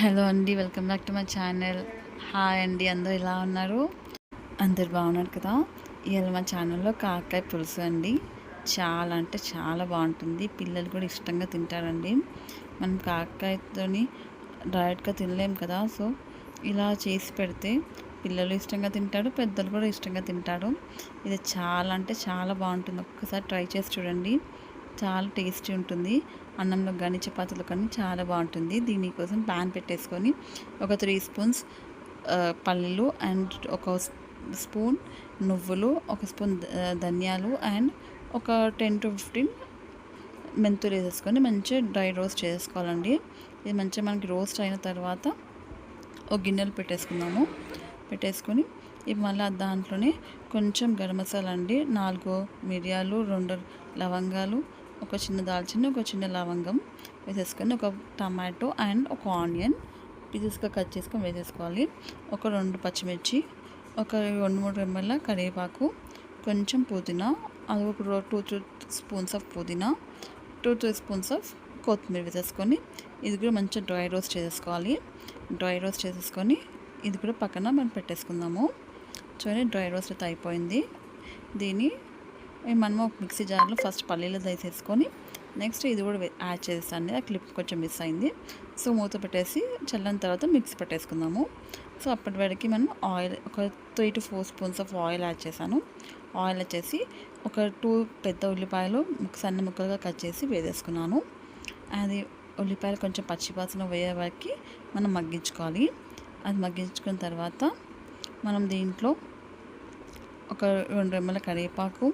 Hello అండి welcome back to my channel. Hi అండి అందరూ ఎలా ఉన్నారు? అందరు బాగున్నారు కదా? ఇవాళ మా ఛానల్లో కాకాయ పులుసు అండి. చాలా అంటే చాలా బాగుంటుంది. పిల్లలు కూడా ఇష్టంగా తింటారండి. మనం కాకాయతోని డైరెక్ట్గా తినలేం కదా? సో ఇలా చేసి పెడితే పిల్లలు ఇష్టంగా తింటాడు పెద్దలు కూడా ఇష్టంగా తింటారు. ఇది చాలా అంటే చాలా బాగుంటుంది. ఒక్కసారి ట్రై చేసి చూడండి. చాలా టేస్టీ ఉంటుంది. అన్నంలో కానీ చపాతీలో కానీ చాలా బాగుంటుంది. దీనికోసం ప్యాన్ పెట్టేసుకొని ఒక త్రీ స్పూన్స్ పల్లీలు అండ్ ఒక స్పూన్ నువ్వులు ఒక స్పూన్ ధనియాలు అండ్ ఒక టెన్ టు ఫిఫ్టీన్ మెంతులు వేసేసుకొని మంచిగా డ్రై రోస్ట్ చేసుకోవాలండి. ఇది మంచిగా మనకి రోస్ట్ అయిన తర్వాత ఒక గిన్నెలు పెట్టేసుకున్నాము పెట్టేసుకొని ఇవి మళ్ళీ దాంట్లోనే కొంచెం గరం మసాలా అండి. నాలుగు మిరియాలు రెండు లవంగాలు ఒక చిన్న దాల్చిన ఒక చిన్న లవంగం వేసేసుకొని ఒక టమాటో అండ్ ఒక ఆనియన్ పీసెస్గా కట్ చేసుకొని వేసేసుకోవాలి. ఒక రెండు పచ్చిమిర్చి ఒక రెండు మూడు రెమ్మల కరివేపాకు కొంచెం పుదీనా అది ఒక two three spoons of pudina two three spoons of kothimeera వేసేసుకొని ఇది కూడా మంచిగా డ్రై రోస్ట్ చేసేసుకోవాలి. డ్రై రోస్ట్ చేసేసుకొని ఇది కూడా పక్కన మనం పెట్టేసుకుందాము. చూడండి డ్రై రోస్ట్ అయితే అయిపోయింది. దీన్ని మనం ఒక మిక్సీ జార్లో ఫస్ట్ పల్లీలు దయచేసుకొని నెక్స్ట్ ఇది కూడా యాడ్ చేస్తాను ఆ క్లిప్ కొంచెం మిస్ అయింది. సో మూత పెట్టేసి చల్లని తర్వాత మిక్సీ పెట్టేసుకుందాము. సో అప్పటి వరకు మనం ఆయిల్ ఒక three to four spoons of oil add చేశాను. ఆయిల్ వచ్చేసి ఒక టూ పెద్ద ఉల్లిపాయలు సన్న ముక్కలుగా కట్ చేసి వేసేసుకున్నాను. అది ఉల్లిపాయలు కొంచెం పచ్చిపాసన వేయే వరకు మనం మగ్గించుకోవాలి. అది మగ్గించుకున్న తర్వాత మనం దీంట్లో ఒక రెండు రెమ్మల కరివేపాకు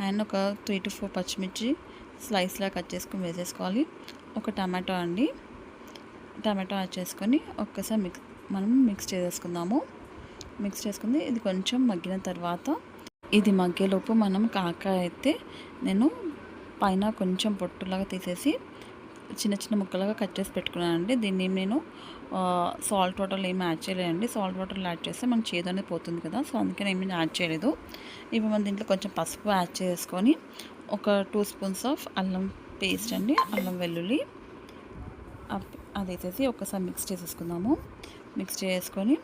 అండ్ ఒక త్రీ టు ఫోర్ పచ్చిమిర్చి స్లైస్లా కట్ చేసుకుని వేసేసుకోవాలి. ఒక టమాటో అండి. టమాటో యాడ్ చేసుకొని ఒక్కసారి మిక్స్ మనం మిక్స్ చేసేసుకుందాము. మిక్స్ చేసుకుంది ఇది కొంచెం మగ్గిన తర్వాత ఇది మగ్గేలోపు మనం కాక అయితే నేను పైన కొంచెం పొట్టులాగా తీసేసి చిన్న చిన్న ముక్కలుగా కట్ చేసి పెట్టుకున్నానండి. దీన్ని నేను సాల్ట్ వాటర్లో ఏమి యాడ్ చేయలేదండి. సాల్ట్ వాటర్లో యాడ్ చేస్తే మన చేదు అనేది పోతుంది కదా. సో అందుకని ఏమీ యాడ్ చేయలేదు. ఇప్పుడు మనం దీంట్లో కొంచెం పసుపు యాడ్ చేసుకొని ఒక two spoons of allam paste అండి. అల్లం వెల్లుల్లి అది వేసేసి ఒకసారి మిక్స్ చేసేసుకుందాము. మిక్స్ చేసుకొని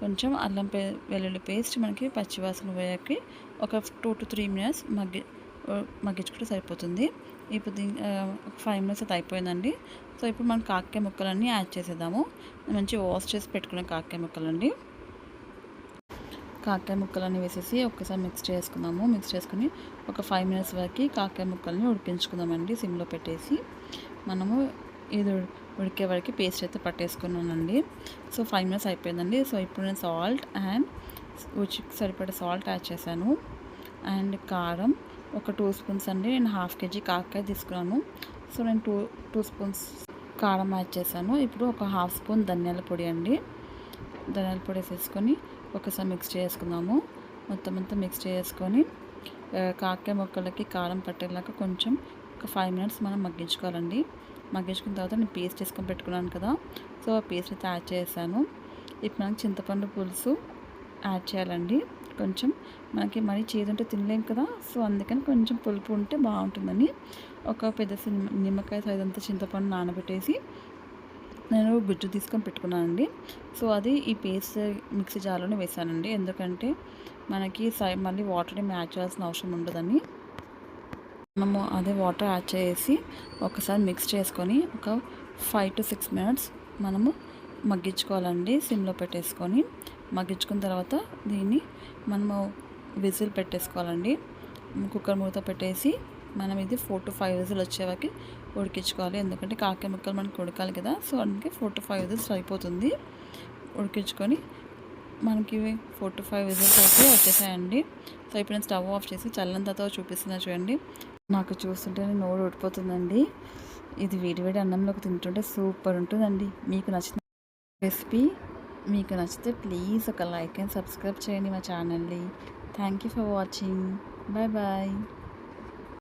కొంచెం అల్లం పే వెల్లుల్లి పేస్ట్ మనకి పచ్చివాసన పోయాకి ఒక టూ టు త్రీ మినిట్స్ మగ్గి మగ్గించుకుంటే సరిపోతుంది. ఇప్పుడు దీని ఫైవ్ మినిట్స్ అయితే అయిపోయిందండి. సో ఇప్పుడు మనం కాకాయ ముక్కలన్నీ యాడ్ చేసేద్దాము. మంచి వాష్ చేసి పెట్టుకునే కాకాయ ముక్కలండి. కాకాయ ముక్కలన్నీ వేసేసి ఒక్కసారి మిక్స్ చేసుకుందాము. మిక్స్ చేసుకుని ఒక ఫైవ్ మినిట్స్ వరకు కాకాయ ముక్కల్ని ఉడికించుకుందామండి. సిమ్లో పెట్టేసి మనము ఇది ఉడికే వరకు పేస్ట్ అయితే పట్టేసుకున్నానండి. సో ఫైవ్ మినిట్స్ అయిపోయిందండి. సో ఇప్పుడు నేను సాల్ట్ అండ్ రుచికి సరిపడే సాల్ట్ యాడ్ చేశాను. అండ్ కారం. ఒక టూ స్పూన్స్ అండి. నేను హాఫ్ కేజీ కాకాయ తీసుకున్నాను. సో నేను టూ టూ స్పూన్స్ కారం యాడ్ చేశాను. ఇప్పుడు ఒక హాఫ్ స్పూన్ ధనియాల పొడి అండి. ధనియాల పొడి వేసేసుకొని ఒకసారి మిక్స్ చేసుకుందాము. మొత్తం అంతా మిక్స్ చేసుకొని కాకాయ మొక్కలకి కారం పట్టేలాగా కొంచెం ఒక ఫైవ్ మినిట్స్ మనం మగ్గించుకోవాలండి. మగ్గించుకున్న తర్వాత నేను పేస్ట్ చేసుకొని పెట్టుకున్నాను కదా. సో ఆ పేస్ట్ అయితే యాడ్ చేశాను. ఇప్పుడు నాకు చింతపండు పులుసు యాడ్ చేయాలండి. కొంచెం మనకి మరీ చేదుంటే తినలేం కదా సో అందుకని కొంచెం పులుపు ఉంటే బాగుంటుందని ఒక పెద్ద నిమ్మకాయ సైదంతా చింతపండు నానబెట్టేసి నేను గుజ్జు తీసుకొని పెట్టుకున్నానండి. సో అది ఈ పేస్ట్ మిక్సీ జార్లోనే వేసానండి. ఎందుకంటే మనకి సై మళ్ళీ వాటర్ యాడ్ చేయాల్సిన అవసరం ఉండదని. మనము అదే వాటర్ యాడ్ చేసి ఒకసారి మిక్స్ చేసుకొని ఒక ఫైవ్ టు సిక్స్ మినిట్స్ మనము మగ్గించుకోవాలండి సిమ్లో పెట్టేసుకొని. మగ్గించుకున్న తర్వాత దీన్ని మనము విజిల్ పెట్టేసుకోవాలండి. కుక్కర్ మూత పెట్టేసి మనం ఇది ఫోర్ టు ఫైవ్ విజిల్ వచ్చేవాకి ఉడికించుకోవాలి. ఎందుకంటే కాకి ముక్కలు మనకి ఉడకాలి కదా సో అందుకే ఫోర్ టు ఫైవ్ విజిల్స్ అయిపోతుంది. ఉడికించుకొని మనకి ఫోర్ టు ఫైవ్ విజిల్స్ అయితే వచ్చేసాయండి. సో ఇప్పుడు నేను స్టవ్ ఆఫ్ చేసి చల్లంతతో చూపిస్తున్నా చూడండి. నాకు చూస్తుంటేనే నోరు ఉడిపోతుందండి ఇది వేడి వేడి అన్నంలోకి తింటుంటే సూపర్ ఉంటుందండి. మీకు నచ్చిన రెసిపీ మీకు నచ్చితే ప్లీజ్ ఒక లైక్ అండ్ సబ్స్క్రైబ్ చేయండి మా ఛానల్ని. Thank you for watching. Bye bye.